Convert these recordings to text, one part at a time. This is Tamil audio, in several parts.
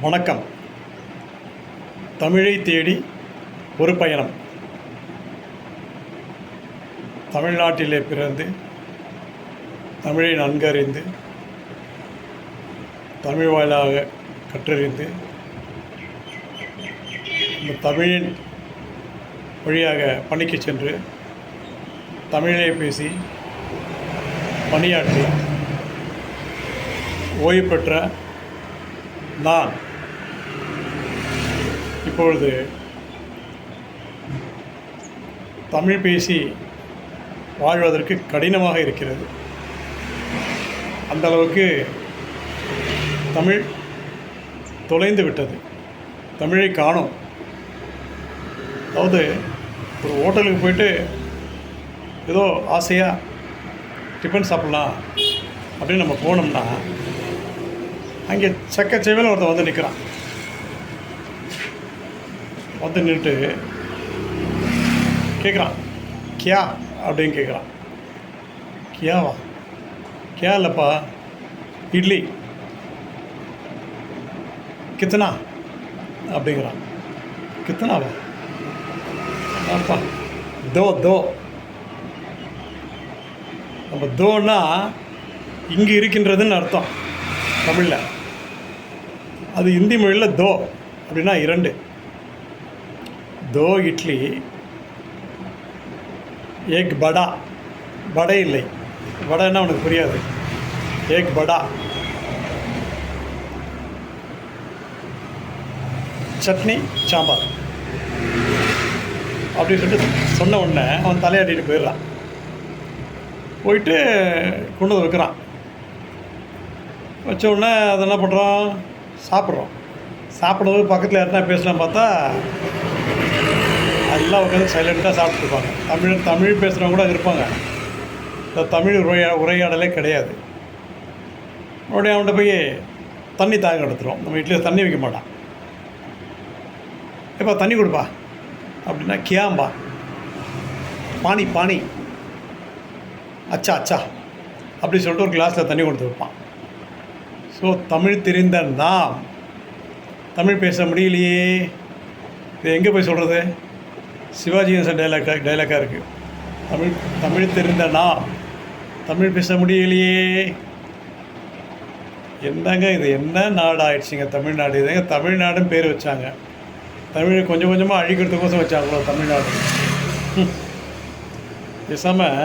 வணக்கம். தமிழை தேடி ஒரு பயணம். தமிழ்நாட்டிலே பிறந்து தமிழை நன்கறிந்து தமிழ் வாயிலாக கற்றறிந்து இந்த தமிழின் வழியாக பணிக்கு சென்று தமிழை பேசி பணியாற்றி ஓய்வு பெற்ற நான். இப்பொழுது தமிழ் பேசி வாழ்வதற்கு கடினமாக இருக்கிறது. அந்த அளவுக்கு தமிழ் தொலைந்து விட்டது. தமிழை காணோம். அதாவது ஒரு ஹோட்டலுக்கு போயிட்டு ஏதோ ஆசையாக டிஃபன் சாப்பிட்லாம் அப்படின்னு நம்ம போனோம்னா அங்கே செக்கச்செவையில் ஒருத்தன் வந்து நிற்கிறான் வந்து நின்றுட்டு கேட்குறான் கியா? அப்படின்னு கேட்குறான் கியாவா? கியா இல்லைப்பா. இட்லி. கித்தனா? அப்படிங்கிறான். கித்தனாவா? ஆப்பா தோ தோ. நம்ம தோன்னா இங்கே இருக்கின்றதுன்னு அர்த்தம். தமிழில். அது இந்தி மொழியில் தோ அப்படின்னா இரண்டு. தோ இட்லி ஏக் படா. வடை இல்லை. வடைன்னா உனக்கு புரியாது? ஏக் படா. சட்னி சாம்பார். அப்படின்னு சொல்லிட்டு சொன்ன உடனே அவன் தலையாட்டிட்டு போயிடுறான். போயிட்டு கொண்டு வந்து வைக்கிறான். வச்ச உடனே அதை என்ன பண்ணுறோம் சாப்பிட்றோம். சாப்பிடும்போது பக்கத்தில் யாருன்னா பேசலாம் பார்த்தா எல்லாம் உட்காந்து சைலண்ட்டாக சாப்பிட்ருப்பாங்க தமிழ் தமிழ் பேசுகிறவங்க கூட இருப்பாங்க. இந்த தமிழ் உரையா உரையாடலே கிடையாது. உடனே அவன்கிட்ட போய் தண்ணி தாக எடுத்துரும் நம்ம வீட்டில் தண்ணி வைக்க மாட்டான். எப்பா தண்ணி கொடுப்பா. அப்படின்னா கியாம்பா. பானி பானி அச்சா அச்சா. அப்படி சொல்லிட்டு ஒரு கிளாஸில் தண்ணி கொடுத்து வைப்பான். ஸோ தமிழ் தெரிந்த நாம். தமிழ் பேச முடியலையே. இது எங்கே போய் சொல்கிறது சிவாஜி கணேசன் டைலாக்காக டைலாக்காக இருக்குது தமிழ் தமிழ் தெரிந்த நாம். தமிழ் பேச முடியலையே. என்னங்க இது? என்ன நாடு ஆயிடுச்சுங்க தமிழ்நாடு இதுங்க தமிழ்நாடுன்னு பேர் வச்சாங்க. தமிழை கொஞ்சம் கொஞ்சமாக அழிக்கிறதுக்கோசம் வச்சாங்களோ தமிழ்நாடு? பேசாமல்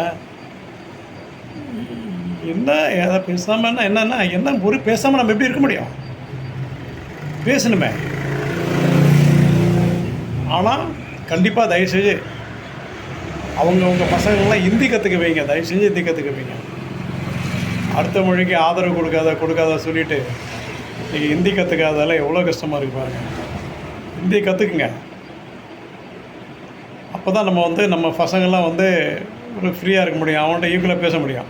என்ன எதை பேசாமல் என்னன்னா என்ன ஒரு பேசாமல் நம்ம எப்படி இருக்க முடியும்? பேசணுமே. ஆனால் கண்டிப்பாக தயவுசெய்து அவங்கவுங்க பசங்கள்லாம் ஹிந்தி கற்றுக்க வைங்க. தயவு செஞ்சு ஹிந்தி கற்றுக்க வைங்க. அடுத்த மொழிக்கு ஆதரவு கொடுக்காத கொடுக்காத சொல்லிட்டு நீங்கள் ஹிந்தி கற்றுக்காதால எவ்வளோ கஷ்டமாக இருக்கு பாருங்கள் ஹிந்தி கற்றுக்குங்க அப்போ தான் நம்ம வந்து நம்ம பசங்கள்லாம் வந்து ஒரு ஃப்ரீயாக இருக்க முடியும். அவன்கிட்ட ஈக்குவலாக பேச முடியும்.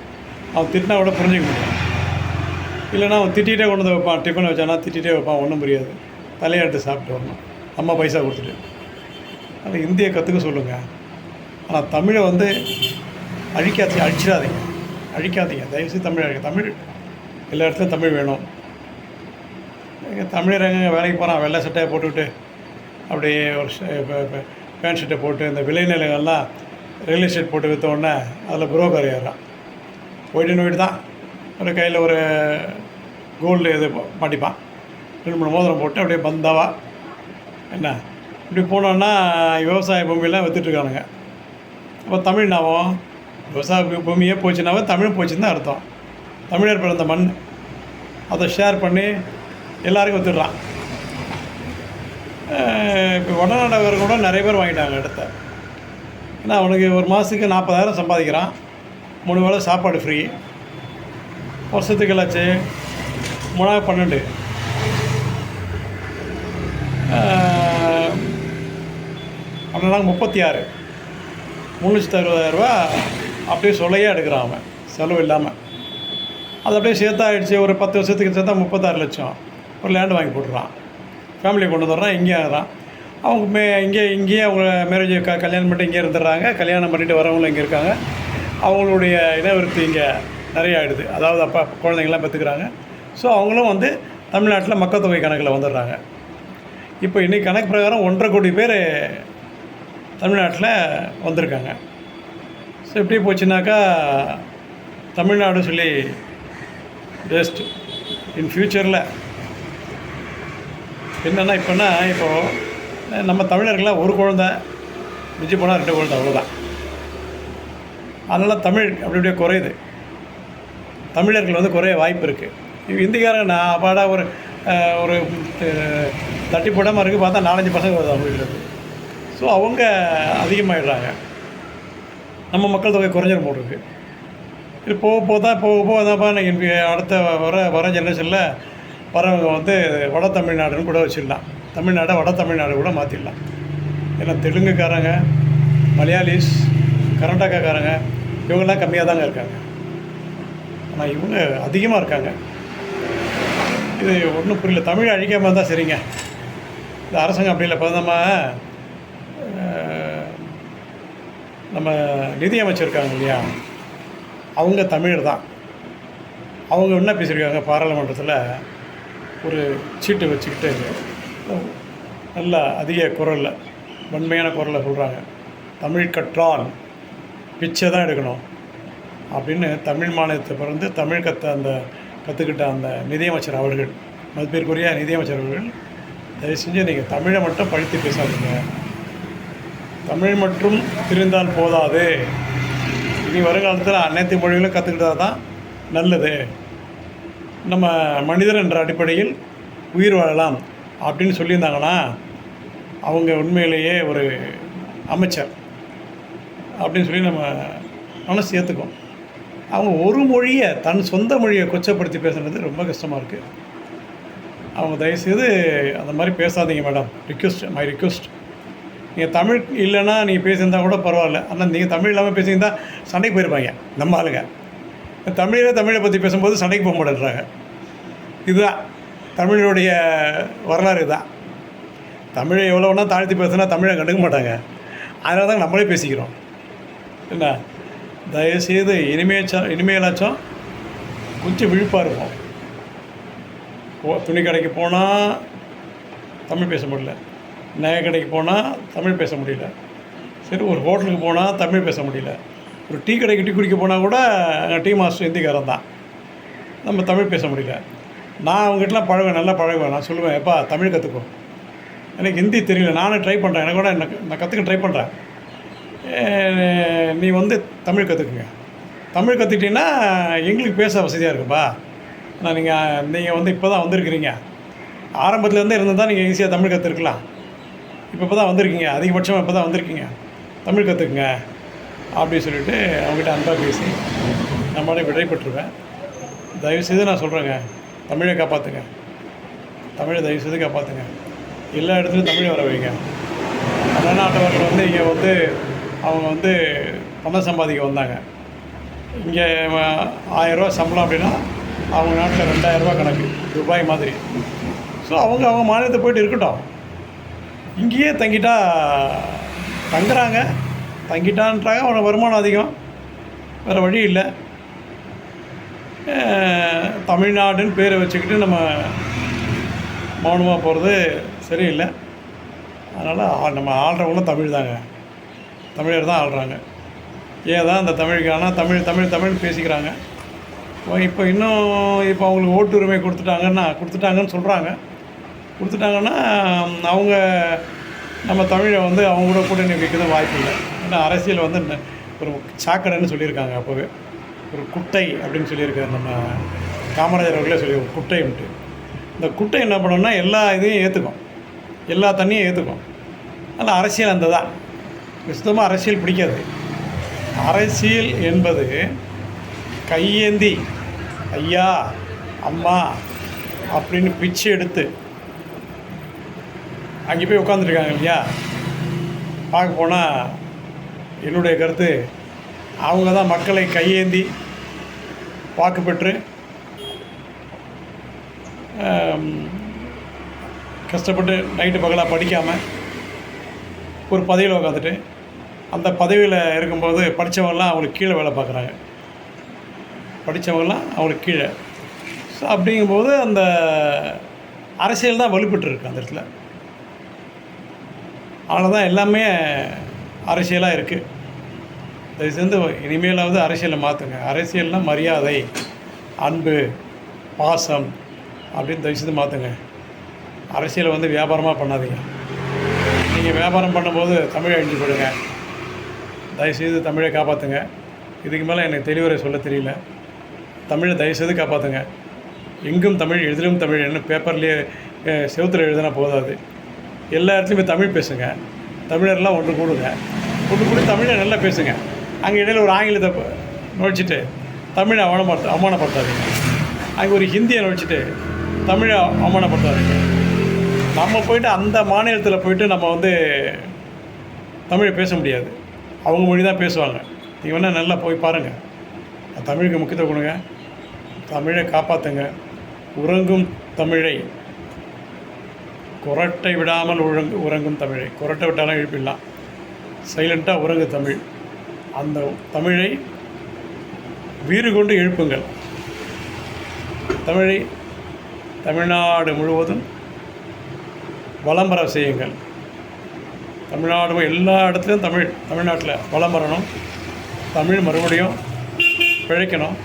அவன் திட்டினா கூட புரிஞ்சிக்க முடியும் இல்லைனா அவன் திட்டிகிட்டே கொண்டு வந்து வைப்பான். டிஃபன் வச்சானா திட்டிகிட்டே வைப்பான். ஒன்றும் புரியாது. தலையாட்டு சாப்பிட்டு வரணும். அம்மா பைசா கொடுத்துட்டு. ஆனால் இந்தியை கற்றுக்க சொல்லுங்கள் ஆனால் தமிழை வந்து அழிக்காதீங்க. அழிச்சிடாதீங்க. அழிக்காதீங்க. தயவுசெய்து தமிழ் அழிக்க. தமிழ் எல்லா இடத்துலையும் தமிழ் வேணும். தமிழர் எங்கே வேலைக்கு போகிறான் வெள்ளை சட்டையை போட்டுக்கிட்டு அப்படியே ஒரு பேண்ட் ஷர்ட்டை போட்டு இந்த விளைநிலங்கள்லாம் ரியல் எஸ்டேட் போட்டு விற்ற உடனே அதில் புரோக்கர் ஏறான் போயிட்டு போயிட்டு தான் ஒரு கையில் ஒரு கோல்டு இது மாட்டிப்பான் ரெண்டு மூணு மோதிரம் போட்டு அப்படியே பந்தாவா என்ன? இப்படி போனோன்னா விவசாய பூமியெல்லாம் விற்றுட்ருக்கானுங்க அப்போ தமிழ் விவசாய பூமியே போச்சுனாவே தமிழ் போச்சுன்னு தான் அர்த்தம். தமிழர் பிறந்த மண். அதை ஷேர் பண்ணி எல்லாருக்கும் வித்துடுறான். இப்போ வடநாடகர் கூட நிறைய பேர் வாங்கிட்டாங்க இடத்த. ஏன்னா அவனுக்கு ஒரு மாதத்துக்கு நாற்பதாயிரம் சம்பாதிக்கிறான். மூணு வேளை சாப்பாடு ஃப்ரீ வருஷத்துக்கு என்னாச்சு மூணாவது பன்னெண்டு. அப்படின்னா முப்பத்தி ஆறு மூணு முந்நூற்றி அறுபதாயிரரூபா அப்படியே சொல்லையே எடுக்கிறான் அவன். செலவு இல்லாமல் அது அப்படியே சேர்த்தாயிடுச்சு ஒரு பத்து வருஷத்துக்கு சேர்த்தா முப்பத்தாறு லட்சம். ஒரு லேண்டு வாங்கி போட்டுறான். ஃபேமிலியை கொண்டு வந்துடுறான் இங்கே ஆகிறான். அவங்க மே இங்கே இங்கேயே அவங்க மேரேஜ் க கல்யாணம் பண்ணிட்டு இங்கே இருந்துடுறாங்க. கல்யாணம் பண்ணிட்டு வரவங்களும் இங்கே இருக்காங்க. அவங்களுடைய இனவிருத்தி இங்கே நிறைய ஆகிடுது அதாவது அப்போ குழந்தைங்களாம் பெற்றுக்கிறாங்க ஸோ அவங்களும் வந்து தமிழ்நாட்டில் மக்கள் தொகை கணக்கில் வந்துடுறாங்க. இப்போ இன்றைக்கி கணக்கு பிரகாரம் ஒன்றரை கோடி பேர் தமிழ்நாட்டில் வந்திருக்காங்க. ஸோ எப்படி போச்சுனாக்கா தமிழ்நாடு சொல்லி பெஸ்ட் இன் ஃப்யூச்சரில் என்னென்னா இப்போன்னா இப்போது நம்ம தமிழர்கள்லாம் ஒரு குழந்த மிஞ்சி போனால் ரெண்டு குழந்தை அவ்வளோதான் அதனால் தமிழ் அப்படி அப்படியே குறையுது. தமிழர்கள் வந்து குறைய வாய்ப்பு இருக்குது இந்திக்காரங்க நான் அப்பாடாக ஒரு ஒரு தட்டி போடாமல் இருக்குது பார்த்தா நாலஞ்சு பசங்க வருது அவங்களுக்கு ஸோ அவங்க அதிகமாகிடுறாங்க நம்ம மக்கள் தொகை குறைஞ்சிரும் போட்டிருக்கு இது போக போக தான் போக போக தான்ப்பா எனக்கு அடுத்த வர வர ஜென்ரேஷனில் வரவங்க வந்து வட தமிழ்நாடுன்னு கூட வச்சிடலாம் தமிழ்நாடை வட தமிழ்நாடு கூட மாற்றிடலாம் ஏன்னா தெலுங்குக்காரங்க மலையாளிஸ் கர்நாடகாக்காரங்க இவங்கெல்லாம் கம்மியாக தாங்க இருக்காங்க. ஆனால் இவங்க அதிகமாக இருக்காங்க. இது ஒன்றும் புரியல. தமிழ் அழிக்காமல் இருந்தால் சரிங்க. இந்த அரசாங்கம் அப்படி இல்லை. இப்போ நம்ம அஹ், நம்ம இல்லையா? அவங்க தமிழர் தான். அவங்க என்ன பேசியிருக்காங்க? பாராளுமன்றத்தில் ஒரு சீட்டு வச்சுக்கிட்டு நல்லா அதிக குரலில் வன்மையான குரலில் சொல்கிறாங்க தமிழ் கற்றால் பிச்சை தான் எடுக்கணும் அப்படின்னு தமிழ் மாநிலத்தை பிறந்து தமிழ் கற்ற அந்த கற்றுக்கிட்ட அந்த நிதியமைச்சர் அவர்கள் மதிப்பிற்குரிய நிதியமைச்சர் அவர்கள் தயவு செஞ்சு நீங்கள் தமிழை மட்டும் பழித்து பேசாதீங்க. தமிழ் மட்டும் தெரிந்தால் போதாது. இனி வருங்காலத்தில் அனைத்து மொழிகளும் கற்றுக்கிட்டா தான் நல்லது. நம்ம மனிதர் என்ற அடிப்படையில் உயிர் வாழலாம் அப்படின்னு சொல்லியிருந்தாங்கன்னா அவங்க உண்மையிலேயே ஒரு அமைச்சர். அப்படின்னு சொல்லி நம்ம மனசு ஏற்றுக்கும் அவங்க ஒரு மொழியை தன் சொந்த மொழியை கொச்சப்படுத்தி பேசுகிறது ரொம்ப கஷ்டமாக இருக்குது அவங்க தயவுசெய்து அந்த மாதிரி பேசாதீங்க மேடம். ரிக்வஸ்ட் மை ரிக்வெஸ்ட் நீங்கள் தமிழ் இல்லைன்னா நீங்கள் பேசியிருந்தா கூட பரவாயில்ல. ஆனால் நீங்கள் தமிழ் இல்லாமல் பேசியிருந்தால் சண்டைக்கு போயிருப்பாங்க நம்ம ஆளுங்க. தமிழில் தமிழை பற்றி பேசும்போது சண்டைக்கு போக மாட்டேன்றாங்க. இதுதான் தமிழுடைய வரலாறு இதுதான். தமிழை எவ்வளோ வேணால் தாழ்த்தி பேசுனா தமிழை கண்டுக்க மாட்டாங்க. அதனால தான் நம்மளே பேசிக்கிறோம். என்ன? தயவுசெய்து இனிமேச்சாம் இனிமேலாச்சும் கொஞ்சம் விழிப்பாக இருக்கும் துணி கடைக்கு போனால் தமிழ் பேச முடியல. நகை கடைக்கு போனால் தமிழ் பேச முடியல. சரி ஒரு ஹோட்டலுக்கு போனால் தமிழ் பேச முடியல. ஒரு டீ கடைக்கு டீ குடிக்க போனால் கூட அங்கே டீ மாஸ்டர் ஹிந்திக்காரன் தான். நம்ம தமிழ் பேச முடியல. நான் அவங்ககிட்டலாம் பழகுவேன் நல்லா பழகுவேன். நான் சொல்லுவேன் எப்பா தமிழ் கற்றுக்கோ எனக்கு ஹிந்தி தெரியல. நானும் ட்ரை பண்ணுறேன் எனக்கு கூட நான் கற்றுக்க ட்ரை பண்ணுறேன் நீ வந்து தமிழ் கற்றுக்குங்க தமிழ் கற்றுக்கிட்டீங்கன்னா எங்களுக்கு பேச வசதியாக இருக்குப்பா நான் நீங்கள் நீங்கள் வந்து இப்போ தான் வந்திருக்கிறீங்க. ஆரம்பத்துலேருந்து இருந்து தான் நீங்கள் ஈஸியாக தமிழ் கற்றுருக்கலாம் இப்போ இப்போ தான் வந்திருக்கீங்க. அதிகபட்சமாக இப்போ தான் வந்திருக்கீங்க. தமிழ் கற்றுக்குங்க அப்படின்னு சொல்லிட்டு அவங்ககிட்ட அன்பாக பேசி நம்மளே விடை பெற்றுருவேன் தயவுசெய்து நான் சொல்கிறேங்க தமிழை காப்பாற்றுங்க தமிழை தயவுசெய்து காப்பாற்றுங்க எல்லா இடத்துலையும் தமிழ் வர வைங்க. வடநாட்டவர்கள் வந்து இங்கே வந்து அவங்க வந்து பணம் சம்பாதிக்க வந்தாங்க. இங்கே ஆயிரரூவா சம்பளம் அப்படின்னா அவங்க நாட்டில் ரெண்டாயிரரூவா கணக்கு துபாய் மாதிரி. ஸோ அவங்க அவங்க மாநிலத்தை போயிட்டு இருக்கட்டும். இங்கேயே தங்கிட்டா தங்குறாங்க. தங்கிட்டான்றாங்க அவங்க வருமானம் அதிகம். வேறு வழி இல்லை. தமிழ்நாடுன்னு பேரை வச்சுக்கிட்டு நம்ம மௌனமாக போகிறது சரியில்லை. அதனால் நம்ம ஆள்றவங்களும் தமிழ் தாங்க தமிழர் தான் ஆள்றாங்க. ஏன் தான் அந்த தமிழுக்கான? தமிழ் தமிழ் தமிழ் பேசிக்கிறாங்க. இப்போ- இன்னும் இப்போ அவங்களுக்கு ஓட்டுரிமை கொடுத்துட்டாங்கன்னா கொடுத்துட்டாங்கன்னு சொல்கிறாங்க கொடுத்துட்டாங்கன்னா அவங்க நம்ம தமிழை வந்து அவங்க கூட கூட்டணி வைக்கிறது வாய்ப்பு இல்லை. ஏன்னா அரசியல் வந்து ஒரு சாக்கடைன்னு சொல்லியிருக்காங்க அப்போவே. ஒரு குட்டை அப்படின்னு சொல்லியிருக்காரு நம்ம காமராஜர் அவர்களே சொல்லி ஒரு குட்டைன்ட்டு இந்த குட்டை என்ன பண்ணும்னா எல்லா இதையும் ஏற்றுக்கும் எல்லா தண்ணியும் ஏற்றுக்கும் அதில் அரசியல் அந்த தான். சுத்தமாக அரசியல் பிடிக்காது. அரசியல் என்பது கையேந்தி ஐயா அம்மா அப்படின்னு பிச்சை எடுத்து அங்கே போய் உட்காந்துருக்காங்க இல்லையா? பார்க்க போனால் என்னுடைய கருத்து அவங்க தான் மக்களை கையேந்தி வாக்கு பெற்று கஷ்டப்பட்டு நைட்டு பகலாக படிக்காமல் ஒரு பதவியில் உட்காந்துட்டு அந்த பதவியில் இருக்கும்போது படித்தவங்களாம் அவங்களுக்கு கீழே வேலை பார்க்குறாங்க. படித்தவங்களாம் அவங்களுக்கு கீழே. ஸோ அப்படிங்கும்போது அந்த அரசியல் தான் வலுப்பட்டு இருக்கு அந்த இடத்துல. அவ்வளோதான் எல்லாமே அரசியலாக இருக்குது தயவுசெய்து இனிமேலாவது அரசியலை மாற்றுங்க அரசியல்னால் மரியாதை அன்பு பாசம் அப்படின்னு தயவு செஞ்சு மாற்றுங்க அரசியலை வந்து வியாபாரமாக பண்ணாதீங்க. நீங்கள் வியாபாரம் பண்ணும்போது தமிழை அழிஞ்சு போடுங்க தயவுசெய்து தமிழை காப்பாற்றுங்க இதுக்கு மேலே எனக்கு தெளிவுரை சொல்ல தெரியல. தமிழை தயவுசெய்து காப்பாற்றுங்க எங்கும் தமிழ் எதிலும் தமிழ் என்ன பேப்பர்லேயே செவத்தில் எழுதினா போதாது. எல்லா இடத்துலையுமே தமிழ் பேசுங்க. தமிழர்லாம் ஒன்று கூடுங்க. ஒன்று கூடி தமிழை நல்லா பேசுங்க. அங்கே இடையில ஒரு ஆங்கிலத்தை நுழைச்சிட்டு தமிழை அவமானப்படுத்த அவமானப்படுத்தாதீங்க. அங்கே ஒரு ஹிந்தியை நுழைச்சிட்டு தமிழை அவமானப்படுத்தாதீங்க. நம்ம போயிட்டு அந்த மாநிலத்தில் போயிட்டு நம்ம வந்து தமிழை பேச முடியாது. அவங்க மொழி தான் பேசுவாங்க. நீங்கள் வேணால் நல்லா போய் பாருங்கள் தமிழுக்கு முக்கியத்துவம் கொடுங்க. தமிழை காப்பாற்றுங்க உறங்கும் தமிழை. குரட்டை விடாமல் உறங்கு உறங்கும் தமிழை. குரட்டை விட்டாலும் எழுப்பிடலாம். சைலண்ட்டாக உறங்கு தமிழ். அந்த தமிழை வீறு கொண்டு எழுப்புங்கள். தமிழை தமிழ்நாடு முழுவதும் வளம்பர செய்யுங்கள். தமிழ்நாடு எல்லா இடத்துலையும் தமிழ் தமிழ்நாட்டில் வலம் வரணும். தமிழ் மறுபடியும் பிழைக்கணும்.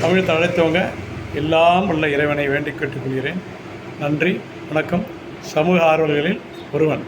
தமிழ் தழைத்தவங்க எல்லாம் உள்ள இறைவனை வேண்டிக் கேட்டுக்கொள்கிறேன் நன்றி வணக்கம். சமூக ஆர்வலர்களில் ஒருவன்.